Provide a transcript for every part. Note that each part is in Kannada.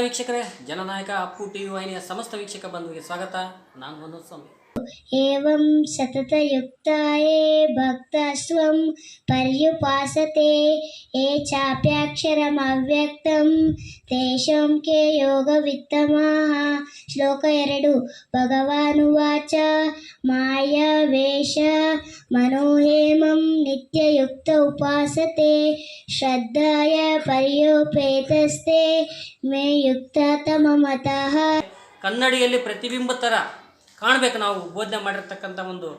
ವೀಕ್ಷಕರೇ ಜನನಾಯಕ ಅಪ್ಪು ಟಿ ವಿ ವಾಹಿನಿಯ ಸಮಸ್ತ ವೀಕ್ಷಕ ಬಂಧುವಿಗೆ ಸ್ವಾಗತ. ನಾನು ಮನೋಜ್ ಸ್ವಾಮಿ. एवं सततयुक्ताये भक्तस्वं पर्युपासते, ये ಚಾಪ್ಯಾಕ್ಷರಮವ್ಯಕ್ತಂ ತೇಷಾಂ ಕೆ ಯೋಗವಿತ್ತಮಾಹ ಶ್ಲೋಕ ಎರಡು ಭಗವಾನುವಾಚ ಮಾಯಾವೇಷ ಮನೋಹೇಮಂ ನಿತ್ಯಯುಕ್ತ ಉಪಾಸತೆ ಶ್ರದ್ಧಾಯ ಪರ್ಯೋಪೇತಸ್ತೆ ಮೇ ಯುಕ್ತ ತಮ ಮತಃ ಕನ್ನಡಿಯಲ್ಲಿ ಪ್ರತಿಬಿಂಬ ಥರ ಕಾಣಬೇಕು ನಾವು ಬೋಧನೆ ಮಾಡಿರ್ತಕ್ಕಂಥ ಒಂದು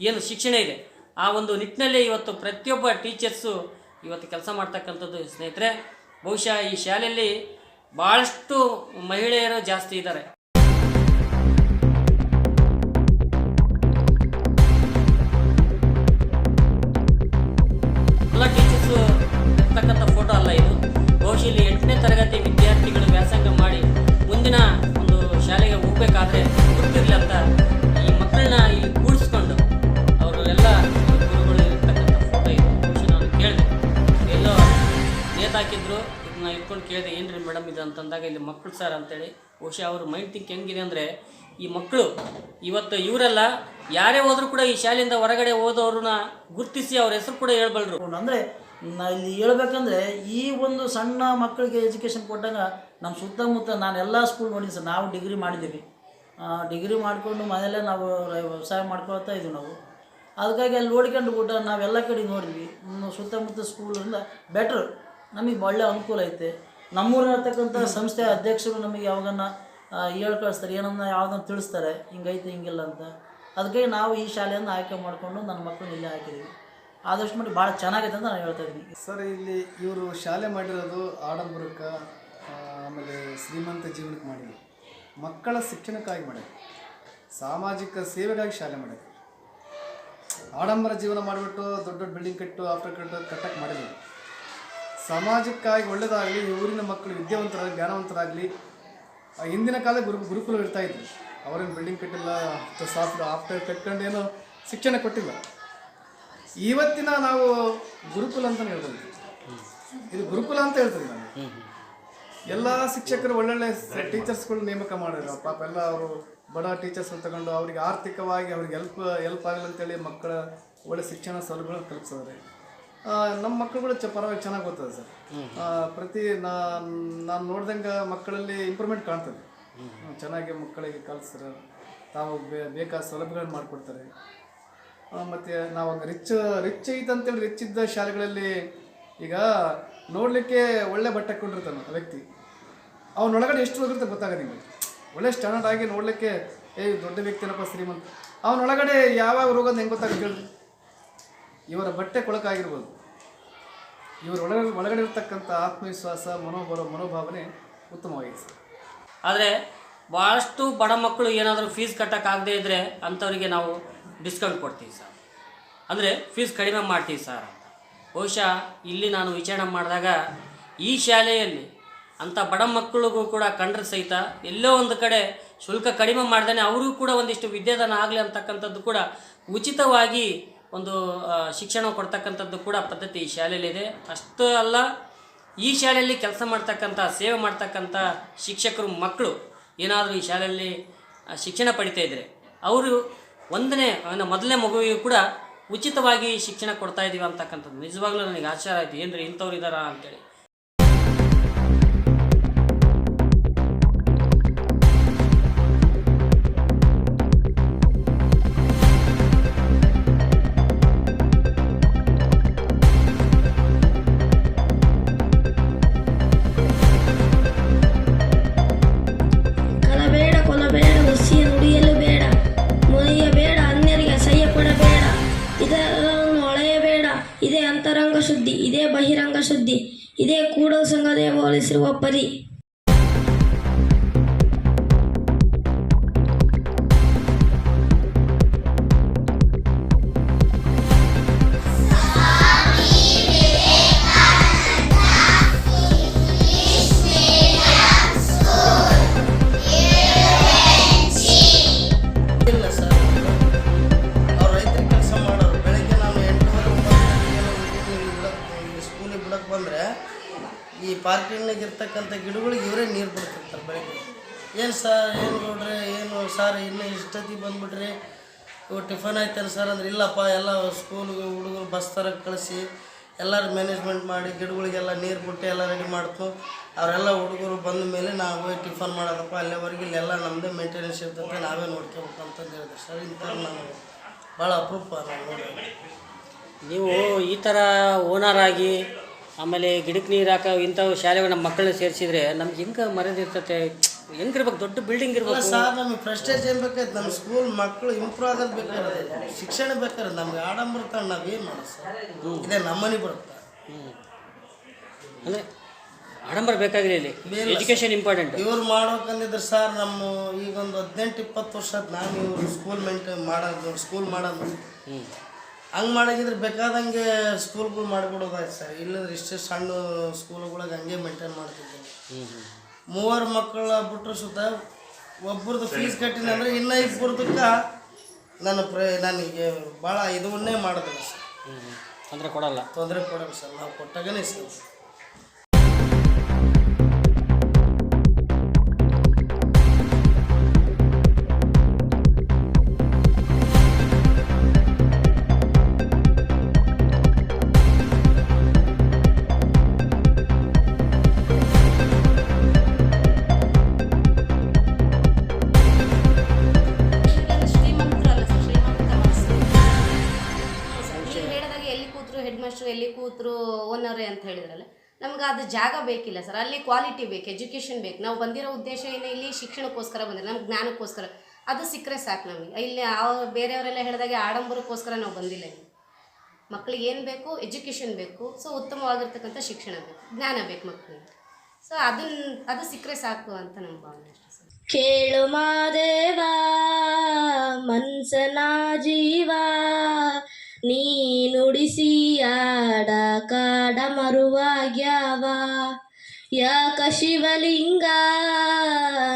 ಏನು ಶಿಕ್ಷಣ ಇದೆ. ಆ ಒಂದು ನಿಟ್ಟಿನಲ್ಲಿ ಇವತ್ತು ಪ್ರತಿಯೊಬ್ಬ ಟೀಚರ್ಸು ಇವತ್ತು ಕೆಲಸ ಮಾಡ್ತಕ್ಕಂಥದ್ದು ಸ್ನೇಹಿತರೆ, ಬಹುಶಃ ಈ ಶಾಲೆಯಲ್ಲಿ ಭಾಳಷ್ಟು ಮಹಿಳೆಯರು ಜಾಸ್ತಿ ಇದ್ದಾರೆ. ಕೇಳಿದೆ, ಏನ್ರಿ ಮೇಡಮ್ ಇದು? ಅಂತಂದಾಗ ಇಲ್ಲಿ ಮಕ್ಕಳು ಸರ್ ಅಂತೇಳಿ ಬಹುಶಃ ಅವ್ರ ಮೈಂಡ್ ಥಿಂಕ್ ಹೆಂಗಿದೆ ಅಂದರೆ ಈ ಮಕ್ಕಳು ಇವತ್ತು ಇವರೆಲ್ಲ ಯಾರೇ ಹೋದ್ರು ಕೂಡ ಈ ಶಾಲೆಯಿಂದ ಹೊರಗಡೆ ಹೋದವ್ರನ್ನ ಗುರುತಿಸಿ ಅವ್ರ ಹೆಸರು ಕೂಡ ಹೇಳ್ಬಲ್ರು. ಅಂದರೆ ನಾ ಇಲ್ಲಿ ಹೇಳ್ಬೇಕಂದ್ರೆ ಈ ಒಂದು ಸಣ್ಣ ಮಕ್ಕಳಿಗೆ ಎಜುಕೇಷನ್ ಕೊಟ್ಟಾಗ ನಮ್ಮ ಸುತ್ತಮುತ್ತ ನಾನು ಎಲ್ಲ ಸ್ಕೂಲ್ ನೋಡಿದ್ದೀನಿ ಸರ್ ನಾವು ಡಿಗ್ರಿ ಮಾಡಿದ್ದೀವಿ. ಡಿಗ್ರಿ ಮಾಡಿಕೊಂಡು ಮನೆಯಲ್ಲೇ ನಾವು ವ್ಯವಸಾಯ ಮಾಡ್ಕೊಳ್ತಾ ಇದ್ವಿ ನಾವು. ಅದಕ್ಕಾಗಿ ಅಲ್ಲಿ ನೋಡ್ಕೊಂಡು ಊಟ ನಾವೆಲ್ಲ ಕಡೆ ನೋಡಿದ್ವಿ. ಸುತ್ತಮುತ್ತ ಸ್ಕೂಲಿಂದ ಬೆಟ್ರ್ ನಮಗೆ ಒಳ್ಳೆ ಅನುಕೂಲ ಐತೆ. ನಮ್ಮೂರಿರ್ತಕ್ಕಂಥ ಸಂಸ್ಥೆ ಅಧ್ಯಕ್ಷರು ನಮಗೆ ಯಾವಾಗನ್ನ ಹೇಳ್ಕಳಿಸ್ತಾರೆ ಕಳಿಸ್ತಾರೆ, ಏನನ್ನ ಯಾವ್ದನ್ನ ತಿಳಿಸ್ತಾರೆ, ಹಿಂಗೈತೆ, ಹಿಂಗಿಲ್ಲ ಅಂತ. ಅದಕ್ಕಾಗಿ ನಾವು ಈ ಶಾಲೆಯನ್ನು ಆಯ್ಕೆ ಮಾಡಿಕೊಂಡು ನನ್ನ ಮಕ್ಕಳು ಇಲ್ಲೇ ಹಾಕಿದ್ದೀವಿ ಆದಷ್ಟು ಮಟ್ಟಿಗೆ ಭಾಳ ಚೆನ್ನಾಗೈತೆ ಅಂತ ನಾನು ಹೇಳ್ತಾ ಇದ್ದೀನಿ. ಸರ್, ಇಲ್ಲಿ ಇವರು ಶಾಲೆ ಮಾಡಿರೋದು ಆಡಂಬರಕ್ಕೆ ಆಮೇಲೆ ಶ್ರೀಮಂತ ಜೀವನಕ್ಕೆ ಮಾಡಿಲ್ಲ ಮಕ್ಕಳ ಶಿಕ್ಷಣಕ್ಕಾಗಿ ಮಾಡಿದೆ ಸಾಮಾಜಿಕ ಸೇವೆಗಾಗಿ ಶಾಲೆ ಮಾಡಿದೆ ಆಡಂಬರ ಜೀವನ ಮಾಡಿಬಿಟ್ಟು ದೊಡ್ಡ ದೊಡ್ಡ ಬಿಲ್ಡಿಂಗ್ ಕಟ್ಟು ಆಫ್ಟರ್ ಕಟ್ಟು ಕಟ್ಟಕ್ಕೆ ಮಾಡಿದ್ರು. ಸಮಾಜಕ್ಕಾಗಿ ಒಳ್ಳೆಯದಾಗಲಿ ಊರಿನ ಮಕ್ಕಳು ವಿದ್ಯಾವಂತರಾಗಲಿ ಜ್ಞಾನವಂತರಾಗಲಿ ಹಿಂದಿನ ಕಾಲ ಗುರು ಗುರುಕುಲ ಇರ್ತಾ ಇದ್ರು. ಅವರೇನು ಬಿಲ್ಡಿಂಗ್ ಕಟ್ಟಿಲ್ಲ ಸಾಫ್ಟ್ ಆಫ್ಟರ್ ಕಟ್ಕೊಂಡೇನು ಏನೋ ಶಿಕ್ಷಣ ಕೊಟ್ಟಿಲ್ಲ. ಇವತ್ತಿನ ನಾವು ಗುರುಕುಲ ಅಂತ ಹೇಳ್ತೀವಿ ಇದು ಗುರುಕುಲ ಅಂತ ಹೇಳ್ತೀವಿ ನಾನು. ಎಲ್ಲ ಶಿಕ್ಷಕರು ಒಳ್ಳೊಳ್ಳೆ ಟೀಚರ್ಸ್ಗಳು ನೇಮಕ ಮಾಡಿದ್ರು. ಪಾಪ ಎಲ್ಲ ಅವರು ಬಡ ಟೀಚರ್ಸ್ ತಗೊಂಡು ಅವ್ರಿಗೆ ಆರ್ಥಿಕವಾಗಿ ಅವ್ರಿಗೆ ಹೆಲ್ಪ್ ಹೆಲ್ಪ್ ಆಗಲಿ ಅಂತೇಳಿ ಮಕ್ಕಳ ಒಳ್ಳೆ ಶಿಕ್ಷಣ ಸೌಲಭ್ಯಗಳನ್ನು ಕಲ್ಪಿಸಿದ್ದಾರೆ. ನಮ್ಮ ಮಕ್ಕಳುಗಳು ಚ ಪರವಾಗಿ ಚೆನ್ನಾಗಿ ಓದ್ತದೆ ಸರ್. ಪ್ರತಿ ನಾನು ನೋಡ್ದಂಗೆ ಮಕ್ಕಳಲ್ಲಿ ಇಂಪ್ರೂವ್ಮೆಂಟ್ ಕಾಣ್ತದೆ. ಚೆನ್ನಾಗಿ ಮಕ್ಕಳಿಗೆ ಕಲಿಸ್ತಾರೆ ತಾವು ಬೇಕಾದ ಸೌಲಭ್ಯಗಳನ್ನು ಮಾಡಿಕೊಡ್ತಾರೆ. ಮತ್ತು ನಾವು ರಿಚ್ ರಿಚ್ ಐತೆ ಅಂತೇಳಿ ರಿಚ್ ಇದ್ದ ಶಾಲೆಗಳಲ್ಲಿ ಈಗ ನೋಡಲಿಕ್ಕೆ ಒಳ್ಳೆ ಬಟ್ಟೆ ಕೊಂಡಿರ್ತಾನೆ ಆ ವ್ಯಕ್ತಿ. ಅವನೊಳಗಡೆ ಎಷ್ಟು ಹೋಗಿರುತ್ತೆ ಗೊತ್ತಾಗ ನಿಮಗೆ. ಒಳ್ಳೆ ಸ್ಟ್ಯಾಂಡರ್ಡ್ ಆಗಿ ನೋಡಲಿಕ್ಕೆ, ಏ ದೊಡ್ಡ ವ್ಯಕ್ತಿನಪ್ಪ ಶ್ರೀಮಂತ? ಅವನೊಳಗಡೆ ಯಾವ್ಯಾವ ರೋಗ ಹೆಂಗೆ ಗೊತ್ತಾಗುತ್ತೆ ಇವರ ಬಟ್ಟೆ ಕೊಳಕಾಗಿರ್ಬೋದು. ಇವರ ಒಳಗಡೆ ಒಳಗಡೆ ಇರ್ತಕ್ಕಂಥ ಆತ್ಮವಿಶ್ವಾಸ, ಮನೋಬಲ, ಮನೋಭಾವನೆ ಉತ್ತಮವಾಗಿದೆ ಆದರೆ ಭಾಳಷ್ಟು ಬಡ ಮಕ್ಕಳು ಏನಾದರೂ ಫೀಸ್ ಕಟ್ಟೋಕ್ಕಾಗದೇ ಇದ್ದರೆ ಅಂಥವರಿಗೆ ನಾವು ಡಿಸ್ಕೌಂಟ್ ಕೊಡ್ತೀವಿ ಸರ್. ಅಂದರೆ ಫೀಸ್ ಕಡಿಮೆ ಮಾಡ್ತೀವಿ ಸರ್ ಅಂತ. ಬಹುಶಃ ಇಲ್ಲಿ ನಾನು ವಿಚಾರಣೆ ಮಾಡಿದಾಗ ಈ ಶಾಲೆಯಲ್ಲಿ ಅಂಥ ಬಡ ಮಕ್ಕಳಿಗೂ ಕೂಡ ಕಂಡ್ರೆ ಸಹಿತ ಎಲ್ಲೋ ಒಂದು ಕಡೆ ಶುಲ್ಕ ಕಡಿಮೆ ಮಾಡ್ದೇ ಅವರಿಗೂ ಕೂಡ ಒಂದಿಷ್ಟು ವಿದ್ಯಾದಾನ ಆಗಲಿ ಅಂತಕ್ಕಂಥದ್ದು ಕೂಡ ಉಚಿತವಾಗಿ ಒಂದು ಶಿಕ್ಷಣ ಕೊಡ್ತಕ್ಕಂಥದ್ದು ಕೂಡ ಪದ್ಧತಿ ಈ ಶಾಲೆಯಲ್ಲಿದೆ. ಅಷ್ಟೇ ಅಲ್ಲ, ಈ ಶಾಲೆಯಲ್ಲಿ ಕೆಲಸ ಮಾಡ್ತಕ್ಕಂಥ, ಸೇವೆ ಮಾಡ್ತಕ್ಕಂಥ ಶಿಕ್ಷಕರು, ಮಕ್ಕಳು ಏನಾದರೂ ಈ ಶಾಲೆಯಲ್ಲಿ ಶಿಕ್ಷಣ ಪಡಿತಾ ಇದ್ದರೆ ಅವರು ಒಂದನೇ ಮೊದಲನೇ ಮಗುವಿಗೂ ಕೂಡ ಉಚಿತವಾಗಿ ಶಿಕ್ಷಣ ಕೊಡ್ತಾ ಇದ್ದೀವಿ ಅಂತಕ್ಕಂಥದ್ದು. ನಿಜವಾಗ್ಲೂ ನನಗೆ ಆಶ್ಚರ್ಯ ಆಯಿತು. ರೀ ಇಂಥವ್ರು ಇದ್ದಾರಾ ಅಂತೇಳಿ. ಬಹಿರಂಗ ಶುದ್ಧಿ ಇದೇ ಕೂಡಲ ಸಂಘದೇ ಬೋಲಿಸಿರುವ ಪರಿ ಇರ್ತಕ್ಕಂಥ ಗಿಡಗಳಿಗೆ ಇವರೇ ನೀರು ಬಿಡ್ತಿರ್ತಾರೆ ಬೆಳಗ್ಗೆ. ಏನು ಸರ್ ಏನು ನೋಡ್ರಿ, ಏನು ಸರ್, ಇನ್ನೂ ಇಷ್ಟೊತ್ತಿಗೆ ಬಂದ್ಬಿಟ್ರಿ. ಇವು ಟಿಫನ್ ಆಯ್ತಾನೆ ಸರ್ ಅಂದ್ರೆ ಇಲ್ಲಪ್ಪ, ಎಲ್ಲ ಸ್ಕೂಲ್ಗೆ ಹುಡುಗರು ಬಸ್ ಥರ ಕಳಿಸಿ ಎಲ್ಲರೂ ಮ್ಯಾನೇಜ್ಮೆಂಟ್ ಮಾಡಿ ಗಿಡಗಳಿಗೆಲ್ಲ ನೀರು ಬಿಟ್ಟು ಎಲ್ಲ ರೆಡಿ ಮಾಡ್ತು. ಅವರೆಲ್ಲ ಹುಡುಗರು ಬಂದ ಮೇಲೆ ನಾವು ಹೋಗಿ ಟಿಫನ್ ಮಾಡೋದಪ್ಪ, ಅಲ್ಲಿವರೆಗೆ ಇಲ್ಲೆಲ್ಲ ನಮ್ಮದೇ ಮೇಂಟೆನೆನ್ಸ್ ಇರ್ತೈತೆ, ನಾವೇ ನೋಡ್ಕೋಬೇಕು ಅಂತಂದು ಹೇಳಿದ್ರು ಸರ್. ಇಂಥ ನಾವು ಭಾಳ ಅಪರೂಪ ನಾವು ನೋಡಿ ನೀವು ಈ ಥರ ಓನರ್ ಆಗಿ ಆಮೇಲೆ ಗಿಡಕ್ಕೆ ನೀರು ಹಾಕೋ ಇಂಥವು ಶಾಲೆಗಳು ನಮ್ಮ ಮಕ್ಕಳನ್ನ ಸೇರಿಸಿದ್ರೆ ನಮ್ಗೆ ಹೆಂಗೆ ಮರದಿರ್ತತೆ? ಹೆಂಗಿರ್ಬೇಕು ದೊಡ್ಡ ಬಿಲ್ಡಿಂಗ್ ಇರ್ಬೋದು ಇರ್ಬೇಕು. ಸರ್ ನಮಗೆ ಪ್ರೆಸ್ಟೇಜ್ ಏನು ಬೇಕಾಯ್ತು. ನಮ್ಮ ಸ್ಕೂಲ್ ಮಕ್ಕಳು ಇಂಪ್ರೂವ್ ಆಗೋದು ಬೇಕಾದ್ರೆ ಶಿಕ್ಷಣ ಬೇಕಾದ್ರೆ ನಮ್ಗೆ ಆಡಂಬರ ತಗೊಂಡು ನಾವೇನು ಮಾಡೋದು ಸರ್ ಇದೇ ನಮ್ಮನೆ ಬರುತ್ತೆ? ಅಂದರೆ ಆಡಂಬರ ಬೇಕಾಗಿಲ್ಲ ಇಲ್ಲಿ. ಎಜುಕೇಷನ್ ಇಂಪಾರ್ಟೆಂಟ್ ಇವ್ರು ಮಾಡ್ಬೇಕಂದಿದ್ರೆ ಸರ್ ನಮ್ಮ ಈಗ ಒಂದು ಹದಿನೆಂಟು ಇಪ್ಪತ್ತು ವರ್ಷ ಆಯ್ತು ನಾನು ಇವರು ಸ್ಕೂಲ್ ಮೇಂಟೈನ್ ಮಾಡೋದು ಸ್ಕೂಲ್ ಮಾಡೋದು. ಹಂಗೆ ಮಾಡಾಗಿದ್ರೆ ಬೇಕಾದಂಗೆ ಸ್ಕೂಲ್ಗಳು ಮಾಡಿಬಿಡೋದಾಯ್ತು ಸರ್. ಇಲ್ಲಂದ್ರೆ ಇಷ್ಟೇ ಸಣ್ಣ ಸ್ಕೂಲ್ಗಳಿಗೆ ಹಂಗೆ ಮೇಂಟೈನ್ ಮಾಡ್ತಿದ್ದೆ. ಮೂವರು ಮಕ್ಕಳ ಬಿಟ್ಟರು ಸುತ್ತ ಒಬ್ರದ್ದು ಫೀಸ್ ಕಟ್ಟಿನ ಅಂದರೆ ಇನ್ನೂ ಇಬ್ಬರದಕ್ಕೆ ನನ್ನ ಪ್ರ ನನಗೆ ಭಾಳ ಇದನ್ನೇ ಮಾಡಿದ್ರು ಸರ್. ತೊಂದರೆ ಕೊಡಲ್ಲ. ತೊಂದರೆ ಕೊಡಲ್ಲ ಸರ್. ನಾವು ಕೊಟ್ಟಾಗನೇ ಸರ್. ನಮ್ಗೆ ಅದು ಜಾಗ ಬೇಕಿಲ್ಲ ಸರ್. ಅಲ್ಲಿ ಕ್ವಾಲಿಟಿ ಬೇಕು ಎಜುಕೇಷನ್ ಬೇಕು. ನಾವು ಬಂದಿರೋ ಉದ್ದೇಶ ಏನು? ಇಲ್ಲಿ ಶಿಕ್ಷಣಕ್ಕೋಸ್ಕರ ಬಂದಿರೋ ನಮ್ಗೆ ಜ್ಞಾನಕ್ಕೋಸ್ಕರ. ಅದು ಸಿಕ್ಕರೆ ಸಾಕು ನಮಗೆ. ಇಲ್ಲಿ ಬೇರೆಯವರೆಲ್ಲ ಹೇಳಿದಾಗೆ ಆಡಂಬರಕ್ಕೋಸ್ಕರ ನಾವು ಬಂದಿಲ್ಲ ಇಲ್ಲಿ. ಮಕ್ಳಿಗೆ ಏನು ಬೇಕು? ಎಜುಕೇಷನ್ ಬೇಕು. ಸೊ ಉತ್ತಮವಾಗಿರ್ತಕ್ಕಂಥ ಶಿಕ್ಷಣ ಬೇಕು. ಜ್ಞಾನ ಬೇಕು ಮಕ್ಕಳಿಗೆ ಸೊ ಅದನ್ನ ಅದು ಸಿಕ್ಕರೆ ಸಾಕು ಅಂತ ನಮ್ಮ ಭಾವನೆ ಸರ್. ಕೇಳು ಮಾದೇವ ಮನ್ಸನ ಜೀವ, ನೀ ನುಡಿಸಿ ಆಡ ಕಾಡ ಮರುವಾಗ್ಯಾವ ಯಾಕ ಶಿವಲಿಂಗ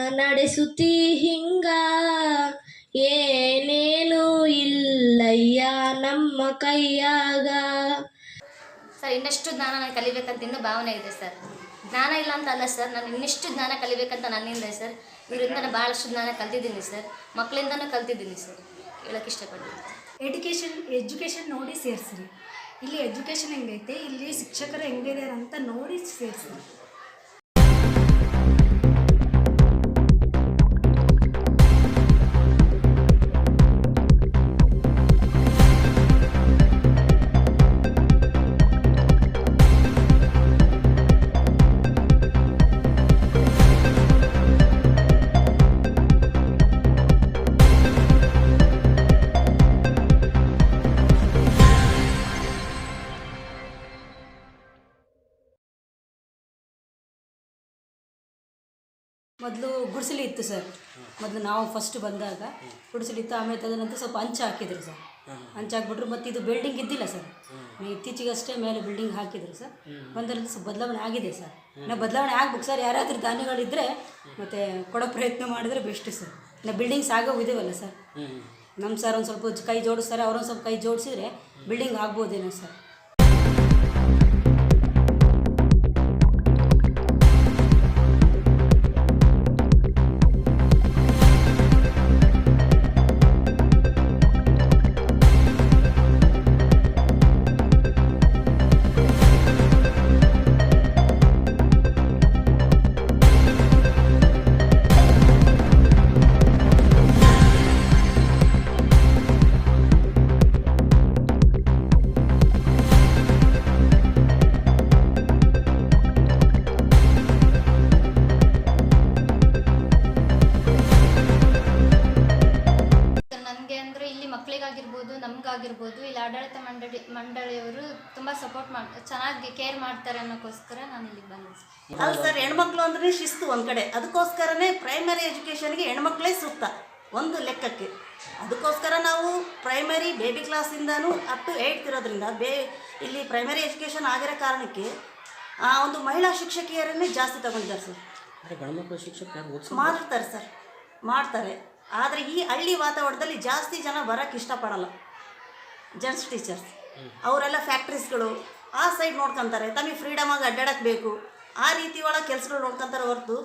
ನಡೆಸುತ್ತಿ ಹಿಂಗ? ಏನೇನು ಇಲ್ಲಯ್ಯ ನಮ್ಮ ಕೈಯಾಗ. ಸರ್ ಇನ್ನಷ್ಟು ಜ್ಞಾನ ನಾನು ಕಲಿಬೇಕಂತ ಇನ್ನೂ ಭಾವನೆ ಇದೆ ಸರ್. ಜ್ಞಾನ ಇಲ್ಲ ಅಂತ ಅಲ್ಲ ಸರ್ ನಾನು ಇನ್ನಿಷ್ಟು ಜ್ಞಾನ ಕಲಿಬೇಕಂತ ನನ್ನಿಂದ ಸರ್. ಇವರಿಂದ ನಾನು ಭಾಳಷ್ಟು ಜ್ಞಾನ ಕಲ್ತಿದ್ದೀನಿ ಸರ್. ಮಕ್ಕಳಿಂದನೂ ಕಲ್ತಿದ್ದೀನಿ ಸರ್. ಹೇಳೋಕ್ಕೆ ಇಷ್ಟಪಡ್ತೀನಿ. ಎಜುಕೇಷನ್ ಎಜುಕೇಷನ್ ನೋಡಿ ಸೇರಿಸ್ರಿ. ಇಲ್ಲಿ ಎಜುಕೇಷನ್ ಹೆಂಗೈತೆ? ಇಲ್ಲಿ ಶಿಕ್ಷಕರು ಹೆಂಗಿದ್ದಾರೆ ಅಂತ ನೋಡಿ ಸೇರಿಸ್ರಿ ಗುಡಿಸಲು ಇತ್ತು ಸರ್. ಮೊದಲು ನಾವು ಫಸ್ಟ್ ಬಂದಾಗ ಗುಡಿಸಲಿ ಇತ್ತು ಆಮೇಲೆ ತದನಂತರ ಸ್ವಲ್ಪ ಹಂಚ ಹಾಕಿದ್ರು ಸರ್. ಹಂಚು ಹಾಕ್ಬಿಟ್ರು ಮತ್ತು ಇದು ಬಿಲ್ಡಿಂಗ್ ಇದ್ದಿಲ್ಲ ಸರ್. ಇತ್ತೀಚೆಗಷ್ಟೇ ಮೇಲೆ ಬಿಲ್ಡಿಂಗ್ ಹಾಕಿದ್ರು ಸರ್. ಬಂದಲ್ಲಿ ಸ್ವಲ್ಪ ಬದಲಾವಣೆ ಆಗಿದೆ ಸರ್. ನಾವು ಬದಲಾವಣೆ ಆಗ್ಬೇಕು ಸರ್. ಯಾರಾದರೂ ದಾನಿಗಳಿದ್ದರೆ ಮತ್ತು ಕೊಡೋ ಪ್ರಯತ್ನ ಮಾಡಿದ್ರೆ ಬೆಸ್ಟ್ ಸರ್. ನಾ ಬಿಲ್ಡಿಂಗ್ಸ್ ಆಗೋ ಇದೀವಲ್ಲ ಸರ್. ನಮ್ಮ ಸರ್ ಒಂದು ಸ್ವಲ್ಪ ಕೈ ಜೋಡಿಸ್ತಾರೆ ಅವ್ರೊಂದು ಸ್ವಲ್ಪ ಕೈ ಜೋಡಿಸಿದ್ರೆ ಬಿಲ್ಡಿಂಗ್ ಆಗ್ಬೋದೇನೋ ಸರ್. ಚೆನ್ನಾಗಿ ಕೇರ್ ಮಾಡ್ತಾರೆ ಅನ್ನೋಕ್ಕೋಸ್ಕರ ನಾನು ಇಲ್ಲಿ ಬಂದೆ. ಸರ್ ಅಲ್ಲ ಸರ್ ಹೆಣ್ಮಕ್ಳು ಅಂದ್ರೆ ಶಿಸ್ತು ಒಂದು ಕಡೆ. ಅದಕ್ಕೋಸ್ಕರನೇ ಪ್ರೈಮರಿ ಎಜುಕೇಷನ್ಗೆ ಹೆಣ್ಮಕ್ಳೇ ಸೂಕ್ತ ಒಂದು ಲೆಕ್ಕಕ್ಕೆ. ಅದಕ್ಕೋಸ್ಕರ ನಾವು ಪ್ರೈಮರಿ ಬೇಬಿ ಕ್ಲಾಸಿಂದನೂ ಅಪ್ ಟು ಏಯ್ಟ್ ಇರೋದ್ರಿಂದ ಬೇ ಇಲ್ಲಿ ಪ್ರೈಮರಿ ಎಜುಕೇಷನ್ ಆಗಿರೋ ಕಾರಣಕ್ಕೆ ಆ, ಒಂದು ಮಹಿಳಾ ಶಿಕ್ಷಕಿಯರನ್ನೇ ಜಾಸ್ತಿ ತಗೊಂಡಿದ್ದಾರೆ ಸರ್. ಅಂದರೆ ಗಂಡ್ಮಕ್ಳು ಶಿಕ್ಷಕ ಮಾಡ್ತಾರೆ ಸರ್ ಮಾಡ್ತಾರೆ. ಆದರೆ ಈ ಹಳ್ಳಿ ವಾತಾವರಣದಲ್ಲಿ ಜಾಸ್ತಿ ಜನ ಬರೋಕ್ಕೆ ಇಷ್ಟಪಡಲ್ಲ. ಜೆಂಟ್ಸ್ ಟೀಚರ್ಸ್ ಅವರೆಲ್ಲ ಫ್ಯಾಕ್ಟ್ರೀಸ್ಗಳು ಆ ಸೈಡ್ ನೋಡ್ಕೊಂತಾರೆ. ತಮಗೆ ಫ್ರೀಡಮಾಗಿ ಅಡ್ಡಾಡಕ್ಕೆ ಬೇಕು. ಆ ರೀತಿ ಒಳಗೆ ಕೆಲಸಗಳು ನೋಡ್ಕೊಂತಾರೆ ಹೊರತು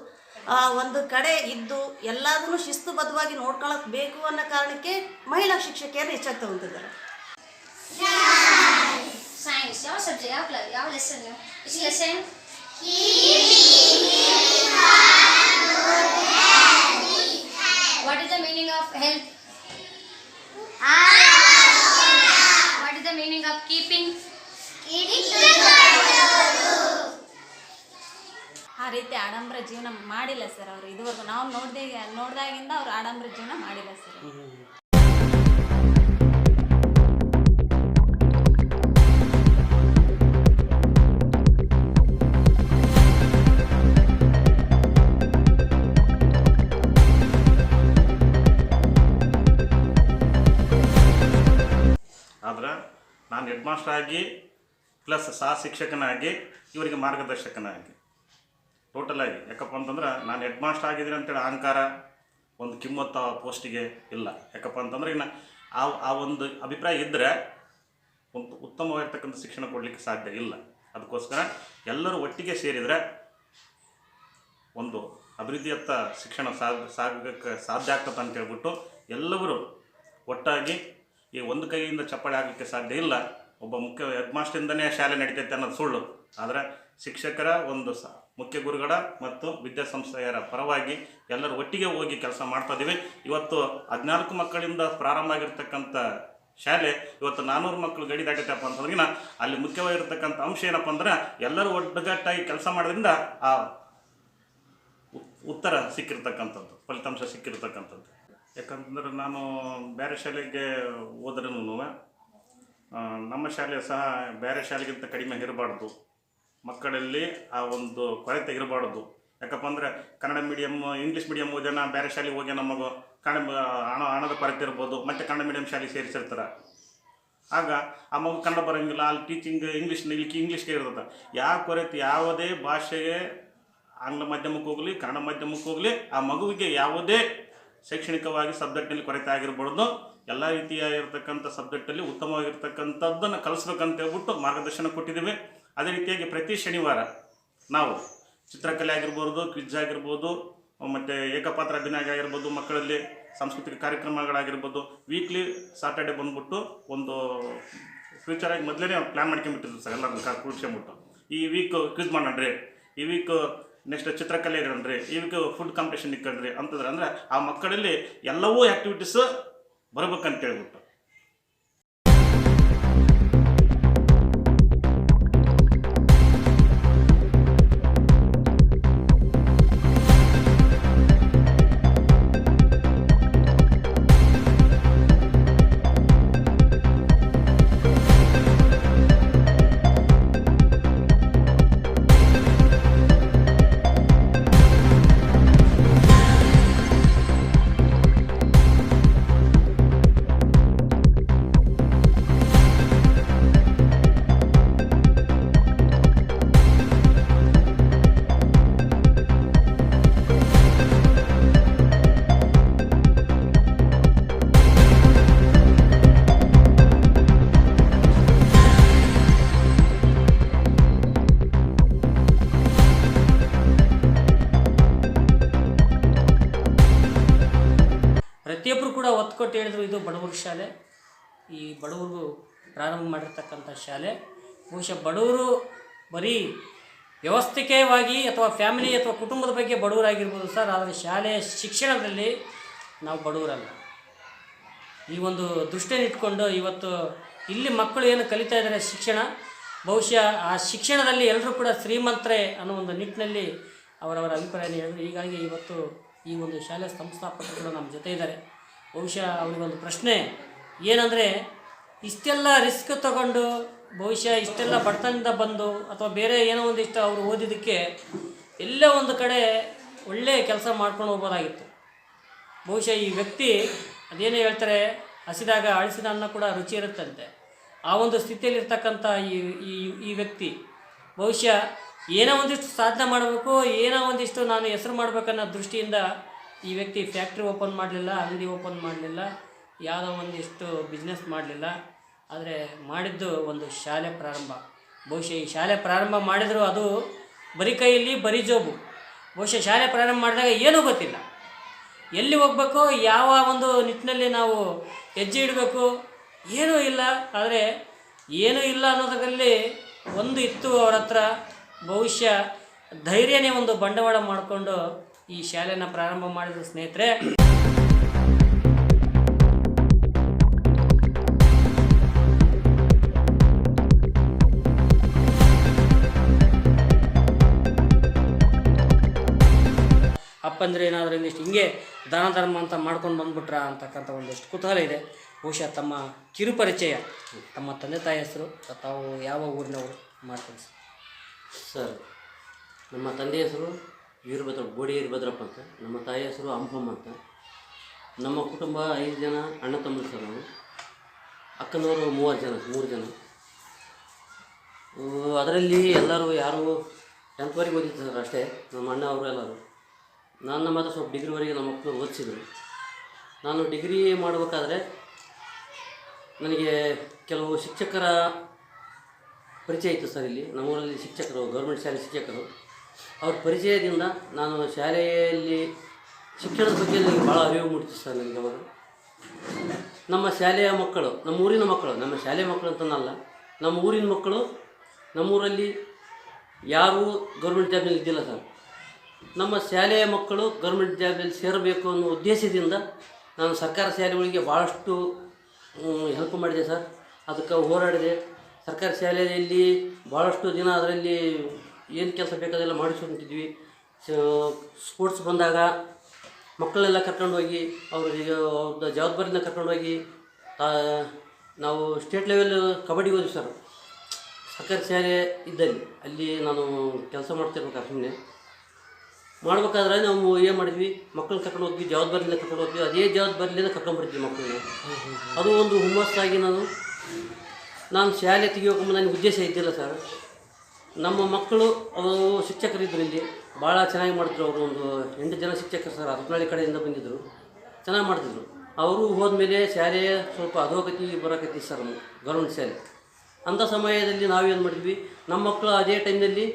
ಒಂದು ಕಡೆ ಇದ್ದು ಎಲ್ಲದನ್ನು ಶಿಸ್ತುಬದ್ಧವಾಗಿ ನೋಡ್ಕೊಳಕ್ ಬೇಕು ಅನ್ನೋ ಕಾರಣಕ್ಕೆ ಮಹಿಳಾ ಶಿಕ್ಷಕಿಯರು ಹೆಚ್ಚಾಗಿ ತಗೊಂತಿದ್ದಾರೆ ಸೈನ್ಸ್ ಯಾವ ಸಬ್ಜೆಕ್ಟ್ ಯಾವ ಕ್ಲಾಸ್ ಯಾವ lesson is lesson what is the meaning of health what is the meaning of keeping ಆ ರೀತಿ ಆಡಂಬರ ಜೀವನ ಮಾಡಿಲ್ಲ ಸರ್ ಅವರು. ಇದುವರೆಗೂ ನಾವು ನೋಡಿದಾಗ ನೋಡಿದಾಗಿಂದ ಅವ್ರು ಆಡಂಬರ ಜೀವನ ಮಾಡಿಲ್ಲ ಸರ್. ಆದ್ರೆ ನಾನು ಹೆಡ್ ಮಾಸ್ಟರ್ ಆಗಿ ಪ್ಲಸ್ ಸಹ ಶಿಕ್ಷಕನಾಗಿ, ಇವರಿಗೆ ಮಾರ್ಗದರ್ಶಕನಾಗಿ. ಟೋಟಲ್ ಆಗಿ. ಯಾಕಪ್ಪ ಅಂತಂದ್ರೆ ನಾನು ಹೆಡ್ ಮಾಸ್ಟರ್ ಆಗಿದ್ದೀನಿ ಅಂತೇಳಿ ಅಹಂಕಾರ ಒಂದು ಕಿಮ್ಮತ್ತ ಪೋಸ್ಟಿಗೆ ಇಲ್ಲ. ಯಾಕಪ್ಪ ಅಂತಂದ್ರೆ ಇನ್ನು ಆ ಆ ಒಂದು ಅಭಿಪ್ರಾಯ ಇದ್ದರೆ ಒಂದು ಉತ್ತಮವಾಗಿರ್ತಕ್ಕಂಥ ಶಿಕ್ಷಣ ಕೊಡಲಿಕ್ಕೆ ಸಾಧ್ಯ ಇಲ್ಲ. ಅದಕ್ಕೋಸ್ಕರ ಎಲ್ಲರೂ ಒಟ್ಟಿಗೆ ಸೇರಿದರೆ ಒಂದು ಅಭಿವೃದ್ಧಿಯತ್ತ ಶಿಕ್ಷಣ ಸಾಗ, ಸಾಗಕ್ಕೆ ಸಾಧ್ಯ ಆಗ್ತದೆ ಅಂತ ಹೇಳ್ಬಿಟ್ಟು ಎಲ್ಲವರು ಒಟ್ಟಾಗಿ ಈ ಒಂದು ಕೈಯಿಂದ ಚಪ್ಪಾಳೆ ಆಗಲಿಕ್ಕೆ ಸಾಧ್ಯ ಇಲ್ಲ. ಒಬ್ಬ ಮುಖ್ಯ ಹೆಡ್ ಮಾಸ್ಟರಿಂದನೇ ಶಾಲೆ ನಡೀತೈತೆ ಅನ್ನೋದು ಸುಳ್ಳು. ಆದರೆ ಶಿಕ್ಷಕರ ಒಂದು ಸ ಮುಖ್ಯ ಗುರುಗಳ ಮತ್ತು ವಿದ್ಯಾಸಂಸ್ಥೆಯರ ಪರವಾಗಿ ಎಲ್ಲರೂ ಒಟ್ಟಿಗೆ ಹೋಗಿ ಕೆಲಸ ಮಾಡ್ತಾ ಇದ್ದೀವಿ ಇವತ್ತು ಹದಿನಾಲ್ಕು ಮಕ್ಕಳಿಂದ ಪ್ರಾರಂಭ ಆಗಿರ್ತಕ್ಕಂಥ ಶಾಲೆ ಇವತ್ತು ನಾನ್ನೂರು ಮಕ್ಕಳು ಗಡಿ ದಾಟಿತಪ್ಪ ಅಂತಂದ್ರಿನ ಅಲ್ಲಿ ಮುಖ್ಯವಾಗಿರ್ತಕ್ಕಂಥ ಅಂಶ ಏನಪ್ಪ ಅಂದ್ರೆ ಎಲ್ಲರೂ ಒಡ್ಡಗಟ್ಟಾಗಿ ಕೆಲಸ ಮಾಡೋದ್ರಿಂದ ಆ ಉತ್- ಉತ್ತರ ಸಿಕ್ಕಿರ್ತಕ್ಕಂಥದ್ದು, ಫಲಿತಾಂಶ ಸಿಕ್ಕಿರ್ತಕ್ಕಂಥದ್ದು. ಯಾಕಂತಂದ್ರೆ ನಾನು ಬೇರೆ ಶಾಲೆಗೆ ಹೋದ್ರೂ ನಮ್ಮ ಶಾಲೆ ಸಹ ಬೇರೆ ಶಾಲೆಗಿಂತ ಕಡಿಮೆ ಇರಬಾರ್ದು. ಮಕ್ಕಳಲ್ಲಿ ಆ ಒಂದು ಕೊರತೆ ಇರಬಾರ್ದು ಯಾಕಪ್ಪ ಅಂದರೆ ಕನ್ನಡ ಮೀಡಿಯಮ್ ಇಂಗ್ಲೀಷ್ ಮೀಡಿಯಮ್ ಓದ್ಯಾನ ಬೇರೆ ಶಾಲೆಗೆ ಹೋಗಿ ಮಗು ಕನ್ನಡ ಹಣ, ಹಣದ ಕೊರತೆ ಇರ್ಬೋದು, ಮತ್ತು ಕನ್ನಡ ಮೀಡಿಯಮ್ ಶಾಲೆಗೆ ಸೇರಿಸಿರ್ತಾರೆ. ಆಗ ಆ ಮಗು ಕನ್ನಡ ಬರೋಂಗಿಲ್ಲ, ಅಲ್ಲಿ ಟೀಚಿಂಗ್ ಇಂಗ್ಲೀಷ್ ಇಲ್ಲಿ ಇಂಗ್ಲೀಷ್ಗೆ ಇರ್ತದೆ. ಯಾವ ಕೊರತೆ ಯಾವುದೇ ಭಾಷೆಗೆ, ಆಂಗ್ಲ ಮಾಧ್ಯಮಕ್ಕೆ ಹೋಗಲಿ, ಕನ್ನಡ ಮಾಧ್ಯಮಕ್ಕೆ ಹೋಗಲಿ, ಆ ಮಗುವಿಗೆ ಯಾವುದೇ ಶೈಕ್ಷಣಿಕವಾಗಿ ಸಬ್ಜೆಕ್ಟ್ನಲ್ಲಿ ಕೊರತೆ ಆಗಿರ್ಬಾರ್ದು. ಎಲ್ಲ ರೀತಿಯಾಗಿರ್ತಕ್ಕಂಥ ಸಬ್ಜೆಕ್ಟಲ್ಲಿ ಉತ್ತಮವಾಗಿರ್ತಕ್ಕಂಥದ್ದನ್ನು ಕಲಿಸ್ಬೇಕಂತ ಹೇಳ್ಬಿಟ್ಟು ಮಾರ್ಗದರ್ಶನ ಕೊಟ್ಟಿದ್ದೀವಿ. ಅದೇ ರೀತಿಯಾಗಿ ಪ್ರತಿ ಶನಿವಾರ ನಾವು ಚಿತ್ರಕಲೆ ಆಗಿರ್ಬೋದು ಕ್ವಿಜ್ ಆಗಿರ್ಬೋದು, ಮತ್ತು ಏಕಪಾತ್ರ ಅಭಿನಯ ಆಗಿರ್ಬೋದು, ಮಕ್ಕಳಲ್ಲಿ ಸಾಂಸ್ಕೃತಿಕ ಕಾರ್ಯಕ್ರಮಗಳಾಗಿರ್ಬೋದು ವೀಕ್ಲಿ ಸಾಟರ್ಡೆ ಬಂದ್ಬಿಟ್ಟು ಒಂದು ಫ್ಯೂಚರಾಗಿ ಮೊದಲೇ ಪ್ಲ್ಯಾನ್ ಮಾಡ್ಕೊಂಬಿಟ್ಟಿದ್ರು ಸರ್ ಎಲ್ಲರೂ ಕೂಡ್ಸ್ಕೊಂಬಿಟ್ಟು ಈ ವೀಕ್ ಕ್ವಿಜ್ ಮಾಡೋಣ್ರಿ, ಈ ವೀಕ್ ನೆಕ್ಸ್ಟ್ ಚಿತ್ರಕಲೆ ಇಡೋಣ್ರಿ ಈ ವೀಕ್ ಫುಡ್ ಕಾಂಪಿಟೇಷನ್ ಇಕ್ಕಣ್ರಿ ಅಂತಂದ್ರೆ, ಅಂದರೆ ಆ ಮಕ್ಕಳಲ್ಲಿ ಎಲ್ಲವೂ ಆ್ಯಕ್ಟಿವಿಟೀಸ್ ಬರ್ಬೇಕಂತ ಹೇಳ್ಬಿಟ್ಟು. ಶಾಲೆ. ಬಹುಶಃ ಬಡವರು ಬರೀ ವ್ಯವಸ್ಥಿಕವಾಗಿ ಅಥವಾ ಫ್ಯಾಮಿಲಿ ಅಥವಾ ಕುಟುಂಬದ ಬಗ್ಗೆ ಬಡವರಾಗಿರ್ಬೋದು ಸರ್, ಆದರೆ ಶಾಲೆಯ ಶಿಕ್ಷಣದಲ್ಲಿ ನಾವು ಬಡವರಲ್ಲ. ಈ ಒಂದು ದೃಷ್ಟಿಯನ್ನು ಇಟ್ಕೊಂಡು ಇವತ್ತು ಇಲ್ಲಿ ಮಕ್ಕಳು ಏನು ಕಲಿತಾ ಇದ್ದಾರೆ ಶಿಕ್ಷಣ, ಬಹುಶಃ ಆ ಶಿಕ್ಷಣದಲ್ಲಿ ಎಲ್ಲರೂ ಕೂಡ ಶ್ರೀಮಂತರೇ ಅನ್ನೋ ಒಂದು ನಿಟ್ಟಿನಲ್ಲಿ ಅವರವರ ಅಭಿಪ್ರಾಯ ಹೇಳಿದ್ರು. ಹೀಗಾಗಿ ಇವತ್ತು ಈ ಒಂದು ಶಾಲೆ ಸಂಸ್ಥಾಪಕರು ಕೂಡ ನಮ್ಮ ಜೊತೆ ಇದ್ದಾರೆ. ಬಹುಶಃ ಅವರಿಗೊಂದು ಪ್ರಶ್ನೆ ಏನಂದರೆ ಇಷ್ಟೆಲ್ಲ ರಿಸ್ಕ್ ತಗೊಂಡು ಬಹುಶಃ ಇಷ್ಟೆಲ್ಲ ಬಡತನದಿಂದ ಬಂದು ಅಥವಾ ಬೇರೆ ಏನೋ ಒಂದಿಷ್ಟು ಅವರು ಓದಿದ್ದಕ್ಕೆ ಎಲ್ಲೋ ಒಂದು ಕಡೆ ಒಳ್ಳೆಯ ಕೆಲಸ ಮಾಡ್ಕೊಂಡು ಹೋಗ್ಬೋದಾಗಿತ್ತು. ಬಹುಶಃ ಈ ವ್ಯಕ್ತಿ ಅದೇನೇ ಹೇಳ್ತಾರೆ, ಹಸಿದಾಗ ಅಳಿಸಿದ ಅನ್ನ ಕೂಡ ರುಚಿ ಇರುತ್ತಂತೆ. ಆ ಒಂದು ಸ್ಥಿತಿಯಲ್ಲಿರ್ತಕ್ಕಂಥ ಈ ಈ ವ್ಯಕ್ತಿ ಬಹುಶಃ ಏನೋ ಒಂದಿಷ್ಟು ಸಾಧನೆ ಮಾಡಬೇಕು, ಏನೋ ಒಂದಿಷ್ಟು ನಾನು ಹೆಸರು ಮಾಡಬೇಕನ್ನೋ ದೃಷ್ಟಿಯಿಂದ ಈ ವ್ಯಕ್ತಿ ಫ್ಯಾಕ್ಟ್ರಿ ಓಪನ್ ಮಾಡಲಿಲ್ಲ, ಅಂಗಡಿ ಓಪನ್ ಮಾಡಲಿಲ್ಲ. ಯಾವುದೋ ಒಂದಿಷ್ಟು ಬಿಸ್ನೆಸ್ ಮಾಡಲಿಲ್ಲ. ಆದರೆ ಮಾಡಿದ್ದು ಒಂದು ಶಾಲೆ ಪ್ರಾರಂಭ. ಬಹುಶಃ ಈ ಶಾಲೆ ಪ್ರಾರಂಭ ಮಾಡಿದರೂ ಅದು ಬರೀ ಕೈಯಲ್ಲಿ ಬರೀ ಜೋಬು. ಬಹುಶಃ ಶಾಲೆ ಪ್ರಾರಂಭ ಮಾಡಿದಾಗ ಏನೂ ಗೊತ್ತಿಲ್ಲ. ಎಲ್ಲಿ ಹೋಗ್ಬೇಕು, ಯಾವ ಒಂದು ನಿಟ್ಟಿನಲ್ಲಿ ನಾವು ಹೆಜ್ಜೆ ಇಡಬೇಕು, ಏನೂ ಇಲ್ಲ. ಆದರೆ ಏನೂ ಇಲ್ಲ ಅನ್ನೋದರಲ್ಲಿ ಒಂದು ಇತ್ತು ಅವ್ರ ಹತ್ರ. ಬಹುಶಃ ಧೈರ್ಯನೇ ಒಂದು ಬಂಡವಾಳ ಮಾಡಿಕೊಂಡು ಈ ಶಾಲೆನ ಪ್ರಾರಂಭ ಮಾಡಿದ ಸ್ನೇಹಿತರೆ. ಅಪ್ಪಂದ್ರೆ ಏನಾದರೂ ಇನ್ನಿಷ್ಟು ಹಿಂಗೆ ದಾನ ಧರ್ಮ ಅಂತ ಮಾಡ್ಕೊಂಡು ಬಂದ್ಬಿಟ್ರ ಅಂತಕ್ಕಂಥ ಒಂದಿಷ್ಟು ಕುತೂಹಲ ಇದೆ. ಬಹುಶಃ ತಮ್ಮ ಕಿರುಪರಿಚಯ, ತಮ್ಮ ತಂದೆ ತಾಯಿ ಹೆಸರು, ತಾವು ಯಾವ ಊರಿನವರು ಮಾಡ್ತೀನಿ ಸರ್. ಸರ್, ನಮ್ಮ ತಂದೆ ಹೆಸರು ವೀರಭದ್ರ, ಗೋಡಿ ವೀರಭದ್ರಪ್ಪ ಅಂತ. ನಮ್ಮ ತಾಯಿ ಹೆಸರು ಅಂಪಮ್ಮ ಅಂತ. ನಮ್ಮ ಕುಟುಂಬ ಐದು ಜನ, ಅಣ್ಣ ತಮ್ಮ ಸರ್ ನಾವು. ಅಕ್ಕನವರು ಮೂವರು ಜನ, ಮೂರು ಜನ. ಅದರಲ್ಲಿ ಎಲ್ಲರೂ ಯಾರು ಟೆಂತ್ವರೆಗೆ ಓದಿದ್ದು ಸರ್ ಅಷ್ಟೇ, ನಮ್ಮ ಅಣ್ಣ ಅವರು ಎಲ್ಲರೂ. ನನ್ನ ಮಾತ್ರ ಸ್ವಲ್ಪ ಡಿಗ್ರಿವರೆಗೆ ನಮ್ಮ ಮಕ್ಕಳು ಓದಿಸಿದರು. ನಾನು ಡಿಗ್ರಿ ಮಾಡಬೇಕಾದ್ರೆ ನನಗೆ ಕೆಲವು ಶಿಕ್ಷಕರ ಪರಿಚಯ ಇತ್ತು ಸರ್ ಇಲ್ಲಿ. ನಮ್ಮೂರಲ್ಲಿ ಶಿಕ್ಷಕರು, ಗೌರ್ಮೆಂಟ್ ಶಾಲೆ ಶಿಕ್ಷಕರು. ಅವ್ರ ಪರಿಚಯದಿಂದ ನಾನು ಶಾಲೆಯಲ್ಲಿ ಶಿಕ್ಷಣದ ಬಗ್ಗೆ ನನಗೆ ಭಾಳ ಅರಿವು ಮೂಡಿತು ಸರ್ ನನಗೆ ಅವರು ನಮ್ಮ ಶಾಲೆಯ ಮಕ್ಕಳು, ನಮ್ಮ ಊರಿನ ಮಕ್ಕಳು, ನಮ್ಮ ಶಾಲೆ ಮಕ್ಕಳು ಅಂತನಲ್ಲ, ನಮ್ಮ ಊರಿನ ಮಕ್ಕಳು ನಮ್ಮೂರಲ್ಲಿ ಯಾರೂ ಗೌರ್ಮೆಂಟ್ ಜಾಬ್ನಲ್ಲಿ ಇದ್ದಿಲ್ಲ ಸರ್. ನಮ್ಮ ಶಾಲೆಯ ಮಕ್ಕಳು ಗೌರ್ಮೆಂಟ್ ಜಾಬ್ನಲ್ಲಿ ಸೇರಬೇಕು ಅನ್ನೋ ಉದ್ದೇಶದಿಂದ ನಾನು ಸರ್ಕಾರಿ ಶಾಲೆಗಳಿಗೆ ಭಾಳಷ್ಟು ಹೆಲ್ಪ್ ಮಾಡಿದೆ ಸರ್. ಅದಕ್ಕೆ ಹೋರಾಡಿದೆ. ಸರ್ಕಾರಿ ಶಾಲೆಯಲ್ಲಿ ಭಾಳಷ್ಟು ದಿನ ಅದರಲ್ಲಿ ಏನು ಕೆಲಸ ಬೇಕಾದೆಲ್ಲ ಮಾಡಿಸ್ಕೊಂತಿದ್ವಿ. ಸ್ಪೋರ್ಟ್ಸ್ ಬಂದಾಗ ಮಕ್ಕಳೆಲ್ಲ ಕರ್ಕೊಂಡೋಗಿ, ಅವ್ರಿಗೆ ಅವ್ರದ್ದು ಜವಾಬ್ದಾರಿಯಿಂದ ಕರ್ಕೊಂಡೋಗಿ ಹೋಗಿ ನಾವು ಸ್ಟೇಟ್ ಲೆವೆಲ್ ಕಬಡ್ಡಿ ಹೋದ್ವಿ ಸರ್. ಸರ್ಕಾರಿ ಶಾಲೆ ಇದ್ದಲ್ಲಿ, ಅಲ್ಲಿ ನಾನು ಕೆಲಸ ಮಾಡ್ತಿರ್ಬೇಕು ಸುಮ್ಮನೆ ಮಾಡ್ಬೇಕಾದ್ರೆ ನಾವು ಏನು ಮಾಡಿದ್ವಿ? ಮಕ್ಕಳನ್ನ ಕರ್ಕೊಂಡು ಹೋಗ್ತೀವಿ ಜವಾಬ್ದಾರಿಯಿಂದ ಕರ್ಕೊಂಡು ಹೋಗ್ತೀವಿ ಅದೇ ಜವಾಬ್ದಾರಿಯಿಂದ ಕರ್ಕೊಂಡ್ಬಿಡ್ತೀವಿ ಮಕ್ಕಳನ್ನ. ಅದು ಒಂದು ಹುಮ್ಮಸ್ಸಾಗಿ ನಾನು ನಾನು ಶಾಲೆ ತೆಗಿಯೋಕೆ ನನಗೆ ಉದ್ದೇಶ ಇದ್ದಿಲ್ಲ ಸರ್. ನಮ್ಮ ಮಕ್ಕಳು, ಅವರು ಶಿಕ್ಷಕರಿದ್ದರು ಇಲ್ಲಿ. ಭಾಳ ಚೆನ್ನಾಗಿ ಮಾಡಿದ್ರು ಅವರು ಒಂದು ಎಂಟು ಜನ ಶಿಕ್ಷಕರು ಸರ್ ಹರಪನಹಳ್ಳಿ ಕಡೆಯಿಂದ ಬಂದಿದ್ದರು ಚೆನ್ನಾಗಿ ಮಾಡ್ತಿದ್ರು ಅವರು ಹೋದ್ಮೇಲೆ ಶಾಲೆ ಸ್ವಲ್ಪ ಅಧೋಗತಿ ಬರೋಕತ್ತಿ ಸರ್ ಗೌರ್ಮೆಂಟ್ ಶಾಲೆ. ಅಂಥ ಸಮಯದಲ್ಲಿ ನಾವೇನು ಮಾಡಿದ್ವಿ? ನಮ್ಮ ಮಕ್ಕಳು ಅದೇ ಟೈಮ್ನಲ್ಲಿ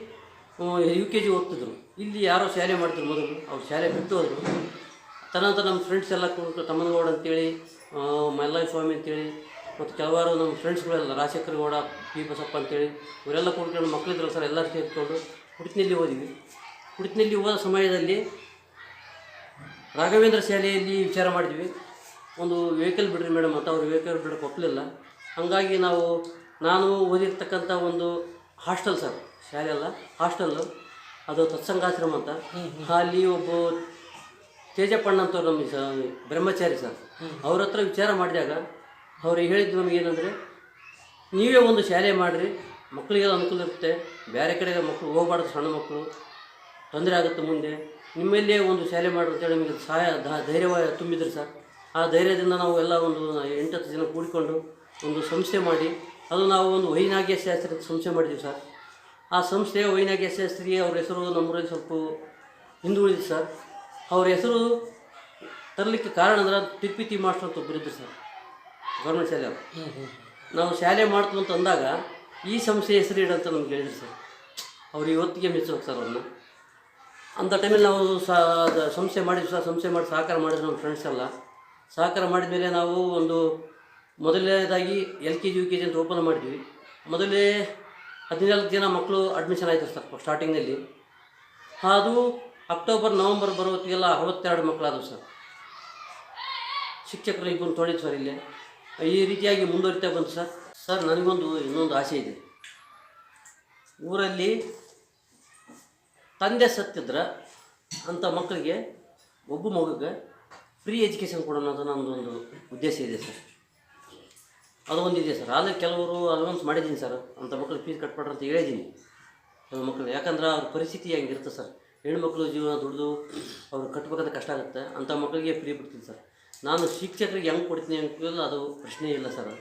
ಯು ಕೆ ಜಿ ಓದ್ತಿದ್ರು. ಇಲ್ಲಿ ಯಾರೋ ಶಾಲೆ ಮಾಡ್ತಿದ್ರು ಮೊದಲು, ಅವ್ರು ಶಾಲೆ ಬಿಟ್ಟು ಹೋದರು. ತನಂತರ ನಮ್ಮ ಫ್ರೆಂಡ್ಸ್ ಎಲ್ಲ ಕೂತ್ಕೊಂಡು ತಮ್ಮನಗೌಡ ಅಂತೇಳಿ ಮಲ್ಲಾಯ ಸ್ವಾಮಿ ಅಂತೇಳಿ, ಮತ್ತು ಕೆಲವಾರು ನಮ್ಮ ಫ್ರೆಂಡ್ಸ್ಗಳೆಲ್ಲ ರಾಜಶೇಖರ ಗೌಡ ಪಿ ಬಸಪ್ಪ ಅಂತೇಳಿ, ಇವರೆಲ್ಲ ಕೂಡ್ಕೊಂಡು ಮಕ್ಕಳಿದ್ರಲ್ಲ ಸರ್ ಎಲ್ಲ ಸೇರಿಕೊಂಡು ಕುಡಿತಿನಲ್ಲಿ ಓದಿವಿ ಕುಡಿತಿನಲ್ಲಿ ಹೋದ ಸಮಯದಲ್ಲಿ ರಾಘವೇಂದ್ರ ಶಾಲೆಯಲ್ಲಿ ವಿಚಾರ ಮಾಡಿದ್ವಿ. ಒಂದು ವೆಹಿಕಲ್ ಬಿಡ್ರಿ ಮೇಡಮ್ ಅಂತ, ಅವರು ವೆಹಿಕಲ್ ಬಿಡೋಕೆ ಒಪ್ಪಲಿಲ್ಲ ಹಾಗಾಗಿ ನಾವು, ನಾನು ಓದಿರ್ತಕ್ಕಂಥ ಒಂದು ಹಾಸ್ಟೆಲ್ ಸರ್, ಶಾಲೆ ಅಲ್ಲ ಹಾಸ್ಟೆಲ್ಲು ಅದು ತತ್ಸಂಗಾಶ್ರಮ ಅಂತ. ಅಲ್ಲಿ ಒಬ್ಬ ತೇಜಪ್ಪಣ್ಣ ಅಂತ ನಮ್ಮ ಸ ಬ್ರಹ್ಮಚಾರಿ ಸರ್. ಅವ್ರ ಹತ್ರ ವಿಚಾರ ಮಾಡಿದಾಗ ಅವ್ರು ಹೇಳಿದ್ದು ನಮಗೆ ಏನಂದರೆ ನೀವೇ ಒಂದು ಶಾಲೆ ಮಾಡಿರಿ ಮಕ್ಕಳಿಗೆಲ್ಲ ಅನುಕೂಲ ಇರುತ್ತೆ ಬೇರೆ ಕಡೆ ಮಕ್ಕಳು ಹೋಗಬಾರ್ದು ಸಣ್ಣ ಮಕ್ಕಳು ತೊಂದರೆ ಆಗುತ್ತೆ ಮುಂದೆ ನಿಮ್ಮಲ್ಲೇ ಒಂದು ಶಾಲೆ ಮಾಡಿ ಅಂತೇಳಿ ನಮಗೆ ಸಹಾಯ ಧೈರ್ಯವಾಗಿ ಧೈರ್ಯವ ತುಂಬಿದ್ರು ಸರ್. ಆ ಧೈರ್ಯದಿಂದ ನಾವು ಎಲ್ಲ ಒಂದು ಎಂಟತ್ತು ಜನ ಕೂಡಿಕೊಂಡು ಒಂದು ಸಂಸ್ಥೆ ಮಾಡಿ ಅದು ನಾವು ಒಂದು ವೈನಾಗ್ಯ ಶಾಸ್ತ್ರದ ಸಂಸ್ಥೆ ಮಾಡಿದ್ದೀವಿ ಸರ್. ಆ ಸಂಸ್ಥೆ ಎಸ್ ಶಾಸ್ತ್ರಿ ಅವ್ರ ಹೆಸರು ನಮ್ಮೂರಲ್ಲಿ ಸ್ವಲ್ಪ ಹಿಂದುಳಿದಿದೆ ಸರ್. ಅವ್ರ ಹೆಸರು ತರಲಿಕ್ಕೆ ಕಾರಣ ಅಂದ್ರೆ ತಿರುಪತಿ ಮಾಸ್ಟರ್ ಅಂತ ಒಬ್ಬರಿದ್ರು ಸರ್ ಗೌರ್ಮೆಂಟ್ ಶಾಲೆ ಅವರು. ನಾವು ಶಾಲೆ ಮಾಡ್ತೀವಿ ಅಂತ ಅಂದಾಗ ಈ ಸಂಸ್ಥೆ ಹೆಸರು ಇಡಂತ ನಮ್ಗೆ ಹೇಳಿದ್ರು ಸರ್. ಅವ್ರು ಇವತ್ತಿಗೆ ಮಿಸ್ ಸರ್ ಅವ್ರನ್ನ. ಅಂಥ ಟೈಮಲ್ಲಿ ನಾವು ಸಹ ಅದು ಸಂಸ್ಥೆ ಮಾಡಿದ್ವಿ ಸರ್ ಸಂಸ್ಥೆ ಮಾಡಿ ಸಹಕಾರ ಮಾಡಿದ್ರು ನಮ್ಮ ಫ್ರೆಂಡ್ಸ್ ಎಲ್ಲ. ಸಹಕಾರ ಮಾಡಿದ ಮೇಲೆ ನಾವು ಒಂದು ಮೊದಲನೇದಾಗಿ L K G U K G ಅಂತ ಓಪನ್ ಮಾಡಿದ್ವಿ. ಮೊದಲೇ ಹದಿನಾಲ್ಕು ಜನ ಮಕ್ಕಳು ಅಡ್ಮಿಷನ್ ಆಯಿತು ಸರ್ ಸ್ಟಾರ್ಟಿಂಗ್ನಲ್ಲಿ ಅದು ಅಕ್ಟೋಬರ್ ನವಂಬರ್ ಬರೋ ಹೊತ್ತಿಗೆಲ್ಲ ಅರವತ್ತೆರಡು ಮಕ್ಕಳಾದವು ಸರ್. ಶಿಕ್ಷಕರು ಇಬ್ಬರು ತೊಳಿತು ಸರ್ ಇಲ್ಲಿ. ಈ ರೀತಿಯಾಗಿ ಮುಂದುವರಿತಾ ಬಂತು ಸರ್. ಸರ್, ನನಗೊಂದು ಇನ್ನೊಂದು ಆಸೆ ಇದೆ. ಊರಲ್ಲಿ ತಂದೆ ಸತ್ತಿದ್ರೆ ಅಂಥ ಮಕ್ಕಳಿಗೆ ಒಬ್ಬ ಮಗುಗೆ ಫ್ರೀ ಎಜುಕೇಷನ್ ಕೊಡೋಣ ಅಂತ ನನ್ನದೊಂದು ಉದ್ದೇಶ ಇದೆ ಸರ್. ಅದು ಒಂದಿದೆ ಸರ್. ಆದರೆ ಕೆಲವರು ಅಲೌನ್ಸ್ ಮಾಡಿದ್ದೀನಿ ಸರ್. ಅಂಥ ಮಕ್ಕಳಿಗೆ ಫೀಸ್ ಕಟ್ಬಿಡ್ರಿ ಅಂತ ಹೇಳಿದ್ದೀನಿ. ಕೆಲವು ಮಕ್ಕಳು ಯಾಕಂದ್ರೆ ಅವ್ರ ಪರಿಸ್ಥಿತಿ ಹೆಂಗಿರುತ್ತೆ ಸರ್. ಹೆಣ್ಮಕ್ಳು ಜೀವನ ದುಡಿದು ಅವ್ರು ಕಟ್ಬೇಕಂತ ಕಷ್ಟ ಆಗುತ್ತೆ. ಅಂಥ ಮಕ್ಕಳಿಗೆ ಫ್ರೀ ಬಿಡ್ತೀನಿ ಸರ್. ನಾನು ಶಿಕ್ಷಕರಿಗೆ ಹೆಂಗೆ ಕೊಡ್ತೀನಿ ಅಂತಿಲ್ಲ ಅದು ಪ್ರಶ್ನೆ ಇಲ್ಲ ಸರ್.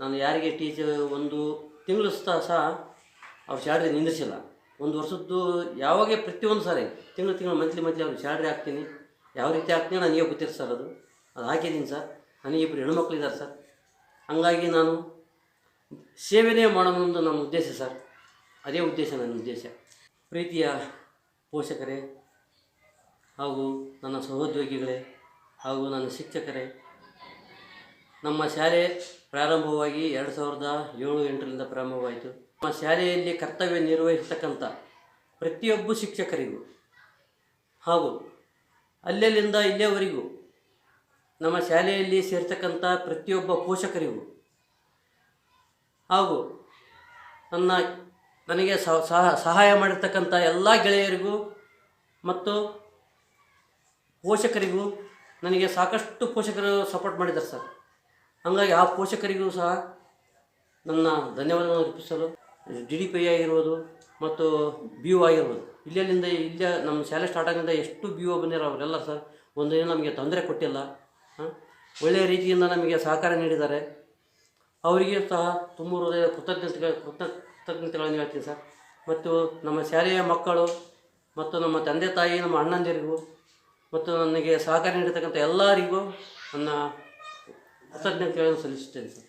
ನಾನು ಯಾರಿಗೆ ಟೀಚರ್ ಒಂದು ತಿಂಗಳು ಸಹ ಅವ್ರ ಸ್ಯಾಲ್ರಿ ನಿಂದಿಸಿಲ್ಲ ಒಂದು ವರ್ಷದ್ದು ಯಾವಾಗೇ ಪ್ರತಿಯೊಂದು ಸಾರಿ, ತಿಂಗಳು ತಿಂಗಳು ಮಂತ್ಲಿ ಮಂತ್ಲಿ ಅವ್ರಿಗೆ ಸ್ಯಾಲ್ರಿ ಹಾಕ್ತೀನಿ. ಯಾವ ರೀತಿ ಹಾಕ್ತೀನಿ ನನಗೆ ಗೊತ್ತಿಲ್ಲ ಸರ್ ಅದು. ಅದು ಹಾಕಿದ್ದೀನಿ ಸರ್. ನನಗೆ ಇಬ್ಬರು ಹೆಣ್ಮಕ್ಳು ಇದ್ದಾರೆ ಸರ್. ಹಂಗಾಗಿ ನಾನು ಸೇವೆನೇ ಮಾಡೋದೊಂದು ನಮ್ಮ ಉದ್ದೇಶ ಸರ್. ಅದೇ ಉದ್ದೇಶ, ನನ್ನ ಉದ್ದೇಶ. ಪ್ರೀತಿಯ ಪೋಷಕರೇ ಹಾಗೂ ನನ್ನ ಸಹೋದ್ಯೋಗಿಗಳೇ ಹಾಗೂ ನನ್ನ ಶಿಕ್ಷಕರೇ, ನಮ್ಮ ಶಾಲೆ ಪ್ರಾರಂಭವಾಗಿ ಎರಡು ಸಾವಿರದ ಏಳು ಎಂಟರಿಂದ ಪ್ರಾರಂಭವಾಯಿತು. ನಮ್ಮ ಶಾಲೆಯಲ್ಲಿ ಕರ್ತವ್ಯ ನಿರ್ವಹಿಸತಕ್ಕಂಥ ಪ್ರತಿಯೊಬ್ಬ ಶಿಕ್ಷಕರಿಗೂ ಹಾಗೂ ಅಲ್ಲೆಲ್ಲಿಂದ ಇಲ್ಲಿಯವರೆಗೂ ನಮ್ಮ ಶಾಲೆಯಲ್ಲಿ ಸೇರ್ತಕ್ಕಂಥ ಪ್ರತಿಯೊಬ್ಬ ಪೋಷಕರಿಗೂ ಹಾಗೂ ನನ್ನ ನನಗೆ ಸಹ- ಸಹ- ಸಹಾಯ ಮಾಡಿರ್ತಕ್ಕಂಥ ಎಲ್ಲ ಗೆಳೆಯರಿಗೂ ಮತ್ತು ಪೋಷಕರಿಗೂ ನನಗೆ ಸಾಕಷ್ಟು ಪೋಷಕರು ಸಪೋರ್ಟ್ ಮಾಡಿದ್ದಾರೆ ಸರ್. ಹಾಗಾಗಿ ಆ ಪೋಷಕರಿಗೂ ಸಹ ನನ್ನ ಧನ್ಯವಾದಗಳನ್ನು ಅರ್ಪಿಸಲು ಡಿ ಡಿ ಪಿ ಆಗಿರ್ಬೋದು ಮತ್ತು ಬಿ ಯು ಆಗಿರ್ಬೋದು. ಇಲ್ಲೆಲ್ಲಿಂದ ಇಲ್ಲೇ ನಮ್ಮ ಶಾಲೆ ಸ್ಟಾರ್ಟ್ ಆಗಿಂದ ಎಷ್ಟು ಬಿ ಯು ಬಂದಿರೋ ಅವರೆಲ್ಲ ಸರ್, ಒಂದು ನಮಗೆ ತೊಂದರೆ ಕೊಟ್ಟಿಲ್ಲ. ಒಳ್ಳೆಯ ರೀತಿಯಿಂದ ನಮಗೆ ಸಹಕಾರ ನೀಡಿದ್ದಾರೆ. ಅವರಿಗೆ ಸಹ ತುಂಬ ಹೃದಯ ಕೃತಜ್ಞತೆಗಳು ಕೃತಜ್ಞತೆಗಳನ್ನು ಹೇಳ್ತೀನಿ ಸರ್. ಮತ್ತು ನಮ್ಮ ಶಾಲೆಯ ಮಕ್ಕಳು ಮತ್ತು ನಮ್ಮ ತಂದೆ ತಾಯಿ, ನಮ್ಮ ಅಣ್ಣಂದಿರಿಗೂ ಮತ್ತು ನನಗೆ ಸಹಕಾರ ನೀಡತಕ್ಕಂಥ ಎಲ್ಲರಿಗೂ ನನ್ನ ಕೃತಜ್ಞತೆಗಳನ್ನು ಸಲ್ಲಿಸುತ್ತೇನೆ ಸರ್.